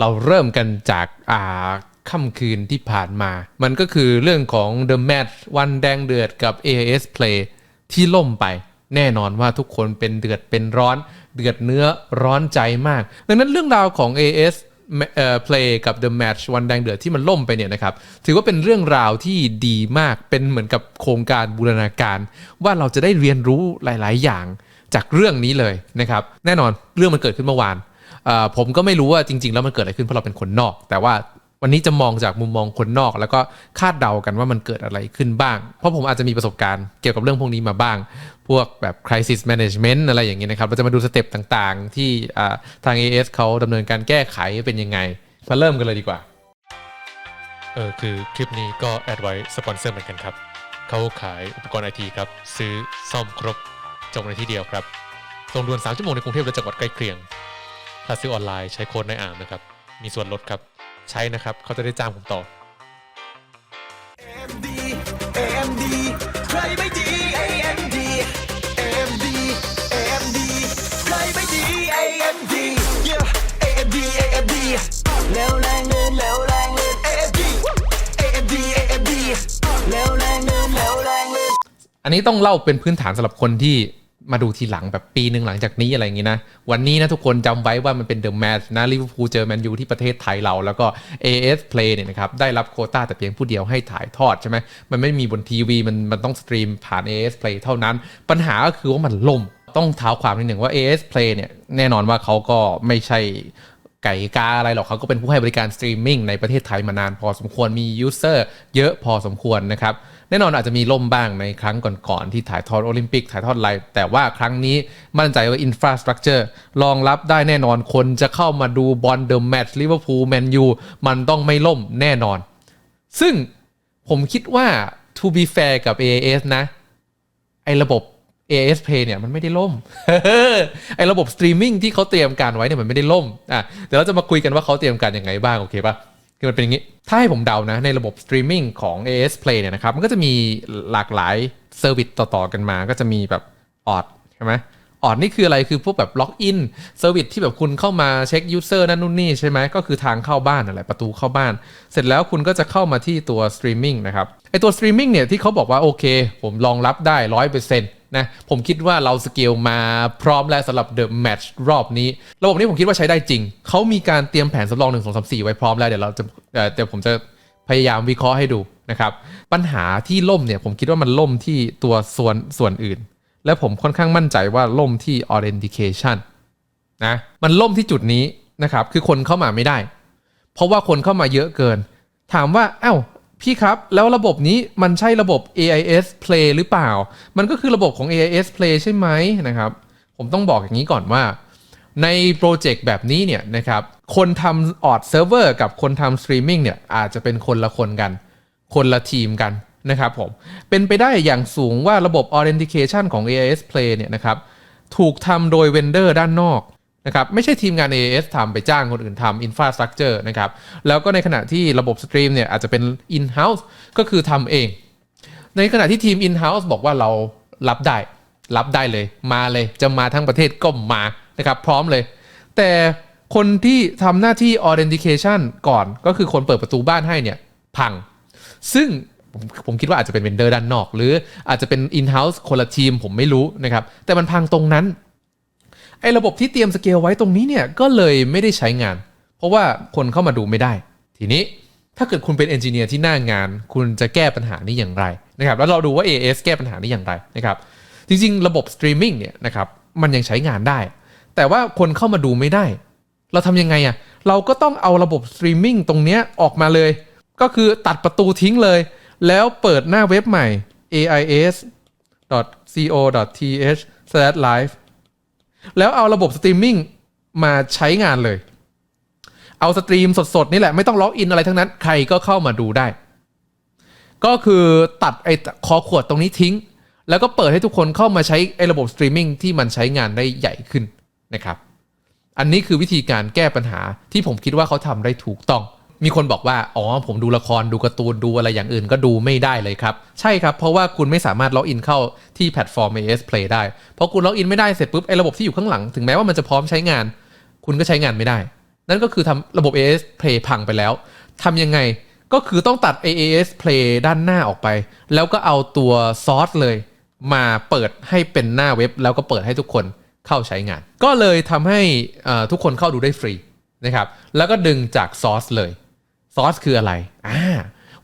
เราเริ่มกันจากอ่าค่ำคืนที่ผ่านมา มันก็คือเรื่องของ The Match วันแดงเดือดกับ AIS Play ที่ล่มไป แน่นอนว่าทุกคนเป็นเดือดเป็นร้อน เดือดเนื้อร้อนใจมาก ดังนั้นเรื่องราวของ AS เอ่อ Play กับ The Match วันแดงเดือดที่มันล่มไปเนี่ยนะครับ ถือว่าเป็นเรื่องราวที่ดีมากเป็นเหมือนกับโครงการบูรณาการ ว่าเราจะได้เรียนรู้หลาย ๆ อย่างจากเรื่องนี้เลยนะครับ แน่นอนเรื่องมันเกิดขึ้นเมื่อวาน ผมก็ไม่รู้ว่าจริง ๆ แล้วมันเกิดอะไรขึ้นเพราะเราเป็นคนนอก แต่ว่าวันนี้จะมองจากมุมมองคนนอก แล้วก็คาดเดากันว่ามันเกิดอะไรขึ้นบ้าง เพราะผมอาจจะมีประสบการณ์เกี่ยวกับเรื่องพวกนี้มาบ้าง พวกแบบ crisis management อะไรอย่างเงี้ยนะครับ เราจะมาดูสเต็ปต่างๆ ที่ทาง AS เขาดำเนินการแก้ไขเป็นยังไง มาเริ่มกันเลยดีกว่า เออคือคลิปนี้ก็แอดไว้สปอนเซอร์เหมือนกันครับ เขาขายอุปกรณ์ไอทีครับ ซื้อซ่อมครบจบในที่เดียวครับส่งด่วน3ชั่วโมงในกรุงเทพและจังหวัดใกล้เคียง ถ้าซื้อออนไลน์ใช้โค้ดในอ่างนะครับ มีส่วนลดครับ ใช้นะครับ เขาจะได้จ้างผมต่อ AMD AMD ใครไม่ดี AMD AMD AMD ใครไม่ดี AMD yeah AMD AMD เร็วแรงเงินเร็วแรงเงิน AMD AMD AMD เร็วแรงเงินเร็วแรงเงินอันนี้ต้องเล่าเป็นพื้นฐานสำหรับคนที่ มาดูทีหลังแบบปีหนึ่งหลังจากนี้อะไรอย่างนี้นะ วันนี้นะทุกคนจำไว้ว่ามันเป็นเดอะแมตช์นะลิเวอร์พูลเจอแมนยูที่ประเทศไทยเรา แล้วก็ AS Play เนี่ยนะครับ ได้รับโคต้าแต่เพียงผู้เดียวให้ถ่ายทอดใช่ไหมมันไม่มีบนทีวีมันมันต้องสตรีมผ่าน AS Play เท่านั้น ปัญหาก็คือว่ามันล่มต้องเท้าความนิดหนึ่งว่า AS Play เนี่ยแน่นอนว่าเขาก็ไม่ใช่ไก่กาอะไรหรอกเขาก็เป็นผู้ให้บริการสตรีมมิ่งในประเทศไทยมานานพอสมควรมียูเซอร์เยอะพอสมควรนะครับ แน่นอนอาจจะมีล่มบ้างในครั้งก่อนๆที่ถ่ายทอดโอลิมปิกถ่ายทอดไลฟ์แต่ว่าครั้งนี้มั่นใจว่าอินฟราสตรักเจอร์รองรับได้แน่นอนคนจะเข้ามาดูบอลเดอะแมตช์ลิเวอร์พูลแมนยูมันต้องไม่ล่มแน่นอน ซึ่งผมคิดว่า to be fair กับ AAS นะ ไอ้ระบบ AS Play เนี่ยมันไม่ได้ล่ม ไอ้ระบบสตรีมมิ่งที่เขาเตรียมการไว้เนี่ยมันไม่ได้ล่ม อะ เดี๋ยวเราจะมาคุยกันว่าเขาเตรียมการยังไงบ้าง โอเคปะ คือมันเป็นอย่างนี้ ถ้าให้ผมเดานะ ในระบบสตรีมมิ่งของ AS Play เนี่ยนะครับ มันก็จะมีหลากหลายเซอร์วิสต่อๆกันมา ก็จะมีแบบออดใช่ไหมออดนี่คืออะไร คือพวกแบบล็อกอินเซอร์วิสที่แบบคุณเข้ามาเช็คยูเซอร์นั่นนู่นนี่ใช่ไหม ก็คือทางเข้าบ้านอะไรประตูเข้าบ้าน เสร็จแล้วคุณก็จะเข้ามาที่ตัวสตรีมมิ่งนะครับ ไอตัวสตรีมมิ่งเนี่ยที่เขาบอกว่าโอเค ผมรองรับได้ร้อยเปอร์เซ็นต์ นะผมคิดว่าเราสเกลมาพร้อมแล้วสำหรับเดอะแมตช์รอบนี้ ระบบนี้ผมคิดว่าใช้ได้จริง เขามีการเตรียมแผนสำรอง1 2 3 4ไว้พร้อมแล้วเดี๋ยวเราจะเดี๋ยวผมจะพยายามวิเคราะห์ให้ดูนะครับปัญหาที่ล่มเนี่ยผมคิดว่ามันล่มที่ตัวส่วนส่วนอื่น และผมค่อนข้างมั่นใจว่าล่มที่ authentication นะมันล่มที่จุดนี้นะครับคือคนเข้ามาไม่ได้ เพราะว่าคนเข้ามาเยอะเกิน ถามว่าเอ้า พี่ครับ แล้วระบบนี้มันใช่ระบบ AIS Play หรือเปล่า มันก็คือระบบของ AIS Play ใช่ไหมนะครับ ผมต้องบอกอย่างนี้ก่อนว่า ในโปรเจกต์แบบนี้เนี่ยนะครับ คนทำออดเซิร์ฟเวอร์กับคนทำสตรีมมิ่งเนี่ยอาจจะเป็นคนละคนกัน คนละทีมกันนะครับผม เป็นไปได้อย่างสูงว่าระบบ Authentication ของ AIS Play เนี่ยนะครับ ถูกทำโดยเวนเดอร์ด้านนอก นะครับไม่ใช่ทีมงาน AS ทำไปจ้างคนอื่นทำ Infrastructure นะครับแล้วก็ในขณะที่ระบบสตรีมเนี่ยอาจจะเป็น In-house ก็คือทำเอง ในขณะที่ทีม In-house บอกว่าเรารับได้ รับได้เลย มาเลยจะมาทั้งประเทศก็มานะครับพร้อมเลย แต่คนที่ทำหน้าที่ Authentication ก่อนก็คือคนเปิดประตูบ้านให้เนี่ยพัง ซึ่งผมผมคิดว่าอาจจะเป็นเวนเดอร์ด้านนอก หรืออาจจะเป็น in-house คนละทีมผมไม่รู้นะครับแต่มันพังตรงนั้น ไอ้ระบบที่เตรียมสเกลไว้ตรงนี้เนี่ยก็เลยไม่ได้ใช้งาน เพราะว่าคนเข้ามาดูไม่ได้ ทีนี้ถ้าเกิดคุณเป็นเอนจิเนียร์ที่หน้างาน คุณจะแก้ปัญหานี้อย่างไรนะครับแล้วเราดูว่า AS แก้ปัญหานี้อย่างไรนะครับจริงๆ ระบบสตรีมมิ่งเนี่ยนะครับมันยังใช้งานได้ แต่ว่าคนเข้ามาดูไม่ได้ เราทำยังไงอะ่ะเราก็ต้องเอาระบบสตรีมมิ่งตรงเนี้ยออกมาเลย ก็คือตัดประตูทิ้งเลย แล้วเปิดหน้าเว็บใหม่ ais.co.th/live แล้วเอาระบบสตรีมมิ่งมาใช้งานเลย เอาสตรีมสดๆ นี่แหละไม่ต้องล็อกอินอะไรทั้งนั้น ใครก็เข้ามาดูได้ ก็คือตัดไอ้คอขวดตรงนี้ทิ้ง แล้วก็เปิดให้ทุกคนเข้ามาใช้ไอ้ระบบสตรีมมิ่งที่มันใช้งานได้ใหญ่ขึ้นนะครับ อันนี้คือวิธีการแก้ปัญหาที่ผมคิดว่าเขาทำได้ถูกต้อง มีคนบอกว่า อ๋อ ผมดูละครดูการ์ตูนดูอะไรอย่างอื่นก็ดูไม่ได้เลยครับ ใช่ครับ เพราะว่าคุณไม่สามารถล็อกอินเข้าที่แพลตฟอร์ม AS Play ได้ เพราะคุณล็อกอินไม่ได้เสร็จปุ๊บไอ้ระบบที่อยู่ข้างหลัง ถึงแม้ว่ามันจะพร้อมใช้งาน คุณก็ใช้งานไม่ได้ นั่นก็คือทำระบบ AAS Play พังไปแล้วทำยังไงก็คือต้องตัด AAS Play ด้านหน้าออกไป แล้วก็เอาตัวซอสเลย มาเปิดให้เป็นหน้าเว็บ แล้วก็เปิดให้ทุกคนเข้าใช้งาน ก็เลยทำให้ทุกคนเข้าดูได้ฟรีนะครับ แล้วก็ดึงจากซอสเลย ซอสคืออะไรอ่า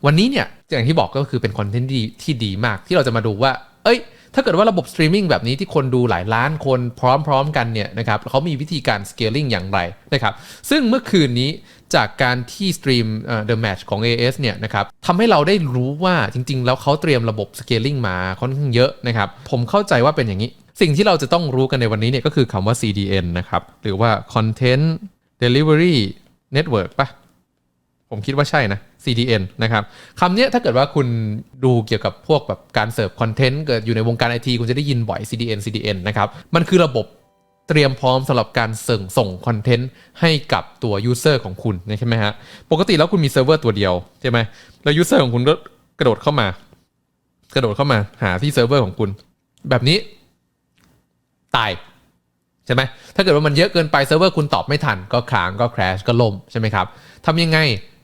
วันนี้เนี่ยอย่างที่บอกก็คือเป็นคอนเทนต์ที่ที่ดีมากที่เราจะมาดูว่า เอ้ย ถ้าเกิดว่าระบบสตรีมมิ่งแบบนี้ที่คนดูหลายล้านคนพร้อมๆกันเนี่ยนะครับเขามีวิธีการสเกล i ิ g อย่างไรนะครับ ซึ่งเมื่อคืนนี้จากการที่สตรีมเอ่อ The Match ของ AS เนี่ยนะครับทำให้เราได้รู้ว่าจริง ๆ แล้วเขาเตรียมระบบสเกล i ิ g มาค่อนข้างเยอะนะครับ ผมเข้าใจว่าเป็นอย่างนี้ สิ่งที่เราจะต้องรู้กันในวันนี้เนี่ยก็คือคำว่า CDN นะครับ หรือว่า Content Delivery Network ปะ ผมคิดว่าใช่นะ CDN นะครับคำนี้ถ้าเกิดว่าคุณดูเกี่ยวกับพวกแบบการเสิร์ฟคอนเทนต์เกิดอยู่ในวงการไอทีคุณจะได้ยินบ่อย CDN CDN นะครับมันคือระบบเตรียมพร้อมสำหรับการส่งส่งคอนเทนต์ให้กับตัวยูเซอร์ของคุณใช่ไหมฮะปกติแล้วคุณมีเซิร์ฟเวอร์ตัวเดียวใช่ไหมแล้วยูเซอร์ของคุณก็กระโดดเข้ามา กระโดดเข้ามาหาที่เซิร์ฟเวอร์ของคุณ แบบนี้ตายใช่ไหมถ้าเกิดว่ามันเยอะเกินไปเซิร์ฟเวอร์คุณตอบไม่ทันก็ค้างก็ crash ก็ล่มใช่ไหมครับทำยังไง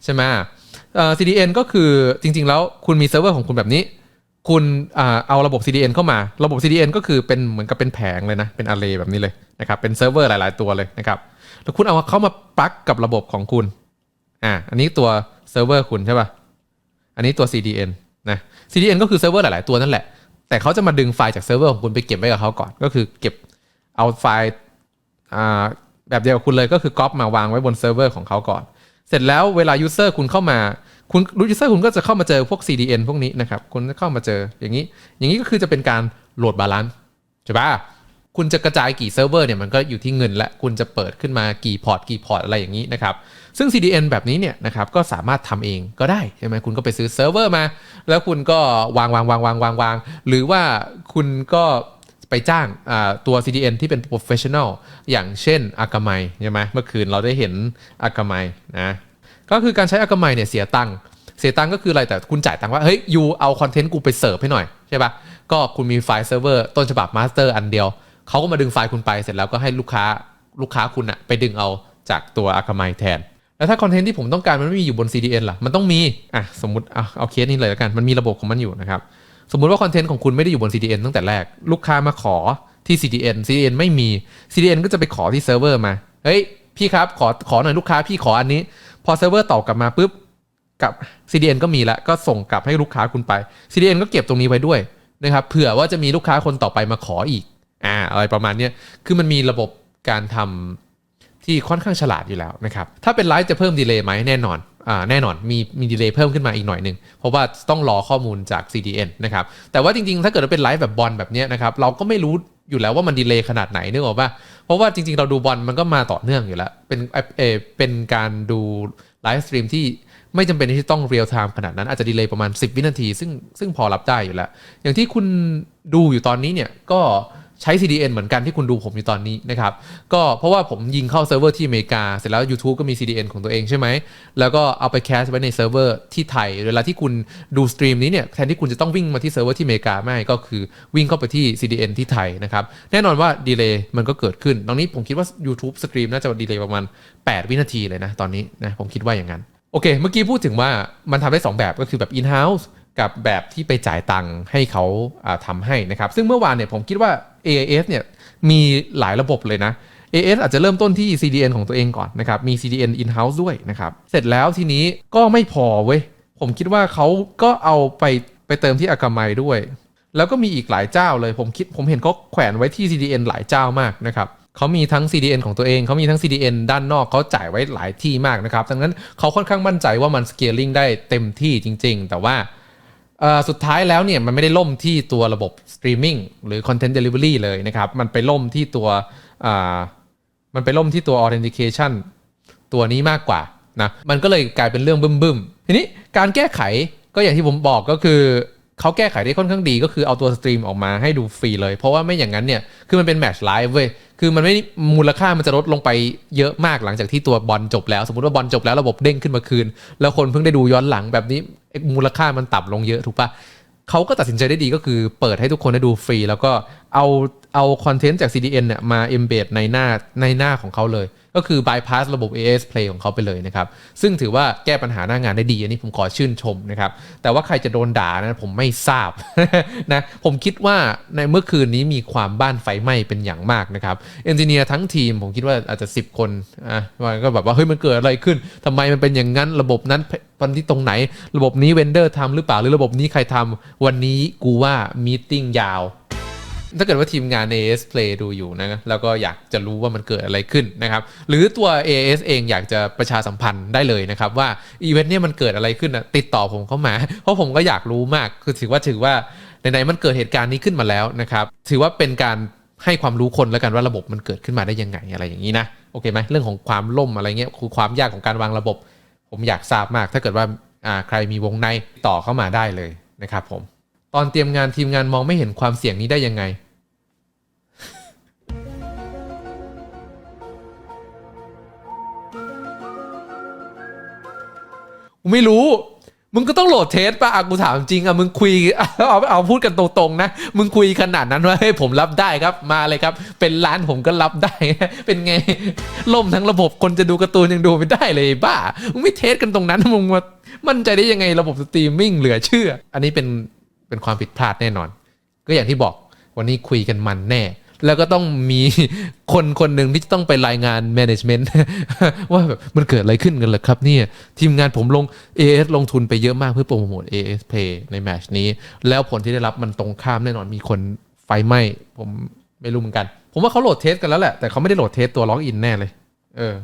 ใช่ไหมเอ่อ CDN ก็คือจริง ๆ แล้วคุณมีเซิร์ฟเวอร์ของคุณแบบนี้ คุณเอาระบบ CDN เข้ามา ระบบ CDN ก็คือเป็นเหมือนกับเป็นแผงเลยนะ เป็น array แบบนี้เลยนะครับ เป็นเซิร์ฟเวอร์หลาย ๆ ตัวเลยนะครับ แล้วคุณเอาเข้ามาปลักกับระบบของคุณ อ่า อันนี้ตัวเซิร์ฟเวอร์คุณใช่ป่ะ อันนี้ตัว CDN นะ CDN ก็คือเซิร์ฟเวอร์หลาย ๆ ตัวนั่นแหละ แต่เขาจะมาดึงไฟล์จากเซิร์ฟเวอร์ของคุณไปเก็บไว้กับเขาก่อน ก็คือเก็บเอาไฟล์อ่าแบบเดียวกับคุณเลยก็คือก๊อปมาวางไว้บนเซิร์ฟเวอร์ของเขาก่อน เสร็จแล้วเวลา user คุณเข้ามา คุณยูเซอร์คุณก็จะเข้ามาเจอพวก CDN พวกนี้นะครับ คุณจะเข้ามาเจออย่างนี้ อย่างนี้ก็คือจะเป็นการโหลดบาลานซ์ใช่ปะคุณจะกระจายกี่เซิร์ฟเวอร์เนี่ยมันก็อยู่ที่เงินและคุณจะเปิดขึ้นมากี่พอร์ตกี่พอร์ตอะไรอย่างนี้นะครับ ซึ่ง CDN แบบนี้เนี่ยนะครับก็สามารถทำเองก็ได้ใช่ไหมคุณก็ไปซื้อเซิร์ฟเวอร์มา แล้วคุณก็วางวางวางวางวางวางหรือว่าคุณก็ ไปจ้างตัว CDN ที่เป็น professional อย่างเช่นอากาไมใช่ไหมเมื่อคืนเราได้เห็นอากาไมนะก็คือการใช้อากาไมเนี่ยเสียตังค์เสียตังค์ก็คืออะไรแต่คุณจ่ายตังค์ว่าเฮ้ยยูเอาคอนเทนต์กูไปเสิร์ฟให้หน่อยใช่ปะก็คุณมีไฟล์เซิร์ฟเวอร์ต้นฉบับมาสเตอร์อันเดียวเขาก็มาดึงไฟล์คุณไปเสร็จแล้วก็ให้ลูกค้าลูกค้าคุณอะไปดึงเอาจากตัวอากาไมแทนแล้วถ้าคอนเทนต์ที่ผมต้องการมันไม่มีอยู่บน CDN ล่ะ มันต้องมี อะ สมมติ เอาเอาเคสนี้เลยแล้วกัน มันมีระบบของมันอยู่นะครับ สมมุติว่าคอนเทนต์ของคุณไม่ได้อยู่บน CDN ตั้งแต่แรก ลูกค้ามาขอที่ CDN CDN ไม่มี CDN ก็จะไปขอที่เซิร์ฟเวอร์มา เฮ้ย พี่ครับ ขอขอหน่อยลูกค้าพี่ขออันนี้ พอเซิร์ฟเวอร์ตอบกลับมาปุ๊บกับ CDN ก็มีแล้วก็ส่งกลับให้ลูกค้าคุณไป CDN ก็เก็บตรงนี้ไว้ด้วยนะครับเผื่อว่าจะมีลูกค้าคนต่อไปมาขออีกอ่าอะไรประมาณนี้คือมันมีระบบการทำที่ค่อนข้างฉลาดอยู่แล้วนะครับถ้าเป็นไลฟ์จะเพิ่มดีเลย์ไหมแน่นอน แน่นอนมีมีดีเลย์เพิ่มขึ้นมาอีกหน่อยหนึ่งเพราะว่าต้องรอข้อมูลจาก CDN นะครับแต่ว่าจริงๆ ถ้าเกิดว่าเป็นไลฟ์แบบบอลแบบนี้นะครับเราก็ไม่รู้อยู่แล้วว่ามันดีเลย์ขนาดไหนนึกออกป่ะเพราะว่าจริงๆ เราดูบอลมันก็มาต่อเนื่องอยู่แล้ว เป็นเออเป็นการดูไลฟ์สตรีมที่ไม่จำเป็นที่ต้องเรียลไทม์ขนาดนั้นอาจจะดีเลย์ประมาณ 10 วินาที ซึ่งซึ่งพอรับได้อยู่แล้ว อย่างที่คุณดูอยู่ตอนนี้เนี่ยก็ ใช้ CDN เหมือนกันที่คุณดูผมอยู่ตอนนี้นะครับก็เพราะว่าผมยิงเข้าเซิร์ฟเวอร์ที่อเมริกา เสร็จแล้ว YouTube ก็มี CDN ของตัวเองใช่ไหม แล้วก็เอาไปแคสไว้ในเซิร์ฟเวอร์ที่ไทย เวลาที่คุณดูสตรีมนี้เนี่ยแทนที่คุณจะต้องวิ่งมาที่เซิร์ฟเวอร์ที่อเมริกาไม่ก็คือวิ่งเข้าไปที่ CDN ที่ไทยนะครับแน่นอนว่าดีเลย์มันก็เกิดขึ้นตรงนี้ผมคิดว่า YouTube สตรีมน่าจะดีเลย์ประมาณ 8 วินาทีเลยนะตอนนี้นะผมคิดว่าอย่างนั้นโอเค เมื่อกี้พูดถึงว่ามันทำได้ 2 แบบก็คือแบบ in-house กับแบบที่ไปจ่ายตังค์ให้เขาอ่าทำให้นะครับ ซึ่งเมื่อวานเนี่ยผมคิดว่า AAS เนี่ยมีหลายระบบเลยนะ AAS อาจจะเริ่มต้นที่ CDN ของตัวเองก่อนนะครับ มี CDN in-house ด้วยนะครับ เสร็จแล้วทีนี้ก็ไม่พอเว้ย ผมคิดว่าเขาก็เอาไปไปเติมที่อากาไมด้วย แล้วก็มีอีกหลายเจ้าเลย ผมคิดผมเห็นเขาแขวนไว้ที่ CDN หลายเจ้ามากนะครับเขามีทั้ง CDN ของตัวเอง เขามีทั้ง CDN ด้านนอกเขาจ่ายไว้หลายที่มากนะครับ ดังนั้นเขาค่อนข้างมั่นใจว่ามัน scaling ได้เต็มที่จริง ๆ แต่ว่า สุดท้ายแล้วเนี่ยมันไม่ได้ล่มที่ตัวระบบ streaming หรือ content delivery เลยนะครับ มันไปล่มที่ตัวมันไปล่มที่ตัว authentication ตัวนี้มากกว่านะมันก็เลยกลายเป็นเรื่องบึ้มๆ ทีนี้การแก้ไขก็อย่างที่ผมบอกก็คือเขาแก้ไขได้ค่อนข้างดีก็คือเอาตัวสตรีมออกมาให้ดูฟรีเลย เพราะว่าไม่อย่างนั้นเนี่ยคือมันเป็นแมช์ไลฟ์เว้ยคือมันไม่มูลค่ามันจะลดลงไปเยอะมากหลังจากที่ตัวบอลจบแล้ว สมมติว่าบอลจบแล้วระบบเด้งขึ้นมาคืน แล้วคนเพิ่งได้ดูย้อนหลังแบบนี้ มูลค่ามันต่ำลงเยอะถูกปะเขาก็ตัดสินใจได้ดีก็คือเปิดให้ทุกคนได้ดูฟรี แล้วก็เอาเอาคอนเทนต์จาก CDN เนี่ยมา embed ในหน้าในหน้าของเขาเลย ก็คือ bypass ระบบ AS Play ของเขาไปเลยนะครับ ซึ่งถือว่าแก้ปัญหาหน้างานได้ดี อันนี้ผมขอชื่นชมนะครับ แต่ว่าใครจะโดนด่านะผมไม่ทราบนะผมคิดว่าในเมื่อคืนนี้มีความบ้านไฟไหม้เป็นอย่างมากนะครับเอนจิเนียร์ทั้งทีมผมคิดว่าอาจจะ 10 คนอะก็แบบว่าเฮ้ยมันเกิดอะไรขึ้นทำไมมันเป็นอย่างนั้นระบบนั้นตอนที่ตรงไหน ระบบนี้เวนเดอร์ทำหรือเปล่าหรือระบบนี้ใครทำวันนี้กูว่ามีติ้งยาว ถ้าเกิดว่าทีมงาน AS Play ดูอยู่นะแล้วก็อยากจะรู้ว่ามันเกิดอะไรขึ้นนะครับ หรือตัว AS เองอยากจะประชาสัมพันธ์ได้เลยนะครับ ว่าอีเวนต์เนี่ยมันเกิดอะไรขึ้นนะติดต่อผมเข้ามา เพราะผมก็อยากรู้มากคือถือว่าถือว่าไหนๆมันเกิดเหตุการณ์นี้ขึ้นมาแล้วนะครับถือว่าเป็นการให้ความรู้คนแล้วกันว่าระบบมันเกิดขึ้นมาได้ยังไงอะไรอย่างนี้นะโอเคไหมเรื่องของความล่มอะไรเงี้ยคือความยากของการวางระบบ ผมอยากทราบมาก ถ้าเกิดว่าอ่าใครมีวงในต่อเข้ามาได้เลยนะครับผม ตอนเตรียมงานทีมงานมองไม่เห็นความเสี่ยงนี้ได้ยังไงกูไม่รู้ มึงก็ต้องโหลดเทสป่ะอะกูถามจริงอะมึงคุยเอาเอาพูดกันตรงๆนะ มึงคุยขนาดนั้นว่าเฮ้ยผมรับได้ครับมาเลยครับ เป็นร้านผมก็รับได้ เป็นไงล่มทั้งระบบคนจะดูการ์ตูนยังดูไม่ได้เลยบ้า มึงไม่เทสกันตรงนั้นมึงมามั่นใจได้ยังไงระบบสตรีมมิ่งเหลือเชื่อ อันนี้เป็น เป็นความผิดพลาดแน่นอน ก็อย่างที่บอกวันนี้คุยกันมันแน่ แล้วก็ต้องมีคนคนหนึ่งที่ต้องไปรายงาน management ว่าแบบมันเกิดอะไรขึ้นกันเหรอครับเนี่ย ทีมงานผมลง AS ลงทุนไปเยอะมากเพื่อโปรโมท AS Play ในแมชนี้ แล้วผลที่ได้รับมันตรงข้ามแน่นอนมีคนไฟไหม้ผมไม่รู้เหมือนกัน ผมว่าเขาโหลดเทสกันแล้วแหละ แต่เขาไม่ได้โหลดเทสตัวล็อกอินแน่เลย เออ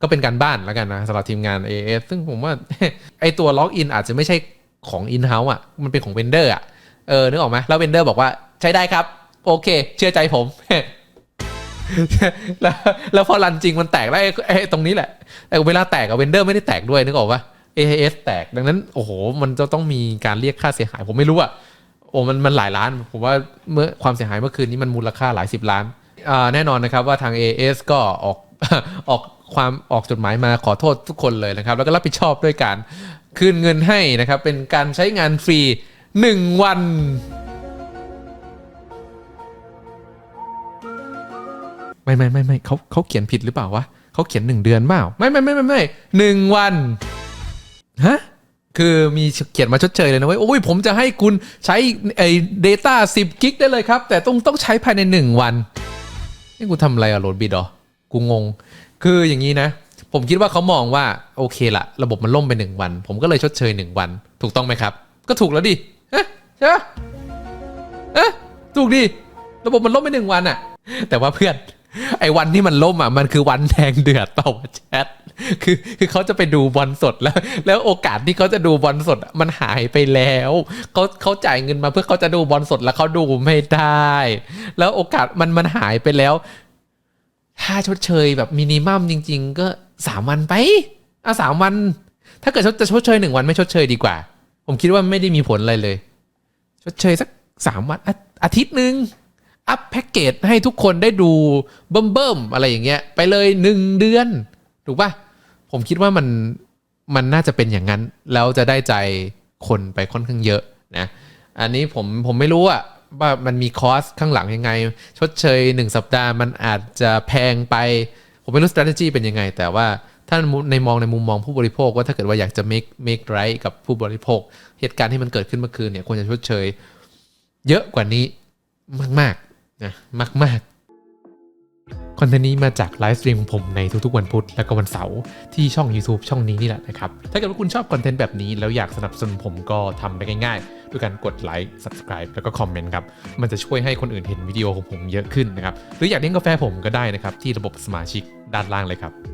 ก็เป็นการบ้านแล้วกันนะสำหรับทีมงาน AS ซึ่งผมว่าไอตัวล็อกอินอาจจะไม่ใช่ของ in-house อะ มันเป็นของเวนเดอร์อะ เออนึกออกไหมแล้วเวนเดอร์บอกว่าใช้ได้ครับ โอเค เชื่อใจผมแล้วแล้วพอรันจริงมันแตกแล้วไอ้ไอ้ตรงนี้แหละไอ้เวลาแตกอะเวนเดอร์ไม่ได้แตกด้วยนึกออกปะ AAS แตกดังนั้นโอ้โห มันจะต้องมีการเรียกค่าเสียหาย ผมไม่รู้อะโอ้มันมันหลายล้าน ผมว่าเมื่อความเสียหายเมื่อคืนนี้มันมูลค่าหลายสิบล้านอ่าแน่นอนนะครับว่าทาง AAS ก็ออกออกความออกจดหมายมาขอโทษทุกคนเลยนะครับ แล้วก็รับผิดชอบด้วยการคืนเงินให้นะครับ เป็นการใช้งานฟรี 1วันไม่ไม่ไม่ไม่เขาเขาเขียนผิดหรือเปล่าวะเขาเขียนหนึ่งเดือนเปล่าไม่ไม่ไม่ไม่ไม่หนึ่งวันฮะคือมีเขียนมาชดเชยเลยนะเว้ยโอ้ยผมจะให้คุณใช้ไอ้ data 10กิกได้เลยครับ แต่ต้องต้องใช้ภายในหนึ่งวันนี่กูทำอะไรอะโหลดบิดหรอกูงง คืออย่างนี้นะ ผมคิดว่าเขามองว่าโอเคละระบบมันล่มไปหนึ่งวัน ผมก็เลยชดเชยหนึ่งวัน ถูกต้องไหมครับ ก็ถูกแล้วดิ เอ๊ะใช่ปะเอ๊ะถูกดิระบบมันล่มไปหนึ่งวันอะแต่ว่าเพื่อน ไอ้วันที่มันล่มอะ มันคือวันแทงเดือดเปล่าวแชทคือคือเขาจะไปดูบอลสดแล้ว แล้วโอกาสที่เขาจะดูบอลสดมันหายไปแล้วเขาเขาจ่ายเงินมาเพื่อเขาจะดูบอลสดแล้วเขาดูไม่ได้ แล้วโอกาสมันมันหายไปแล้ว ถ้าชดเชยแบบมินิมัมจริง ๆ ก็สามวันไปอะสามวัน ถ้าเกิดจะชดเชยหนึ่งวันไม่ชดเชยดีกว่า ผมคิดว่าไม่ได้มีผลอะไรเลยชดเชยสักสามวันอาอาทิตย์หนึ่งอัพแพ็กเกจให้ทุกคนได้ดูเบิ่มๆอะไรอย่างเงี้ย ไปเลยหนึ่งเดือน ถูกปะผมคิดว่ามันมันน่าจะเป็นอย่างนั้น แล้วจะได้ใจคนไปค่อนข้างเยอะนะอันนี้ผมผมไม่รู้อะว่ามันมีคอสข้างหลังยังไง ชดเชยหนึ่งสัปดาห์มันอาจจะแพงไป ผมไม่รู้ strategy เป็นยังไง แต่ว่า ถ้าในมองในมุมมองผู้บริโภคว่าถ้าเกิดว่าอยากจะ make make right กับผู้บริโภค เหตุการณ์ที่มันเกิดขึ้นเมื่อคืนเนี่ยควรจะชดเชย เยอะกว่านี้มากๆนะมากๆคอนเทนต์นี้มาจากไลฟ์สตรีมของผมในทุกๆวันพุธและก็วันเสาร์ที่ช่อง YouTube ช่องนี้นี่แหละนะครับ ถ้าเกิดว่าคุณชอบคอนเทนต์แบบนี้ แล้วอยากสนับสนุนผมก็ทำได้ง่ายๆ ด้วยการกดไลค์ Subscribe แล้วก็คอมเมนต์ครับ มันจะช่วยให้คนอื่นเห็นวิดีโอของผมเยอะขึ้นนะครับ หรืออยากเลี้ยงกาแฟผมก็ได้นะครับที่ระบบสมาชิกด้านล่างเลยครับ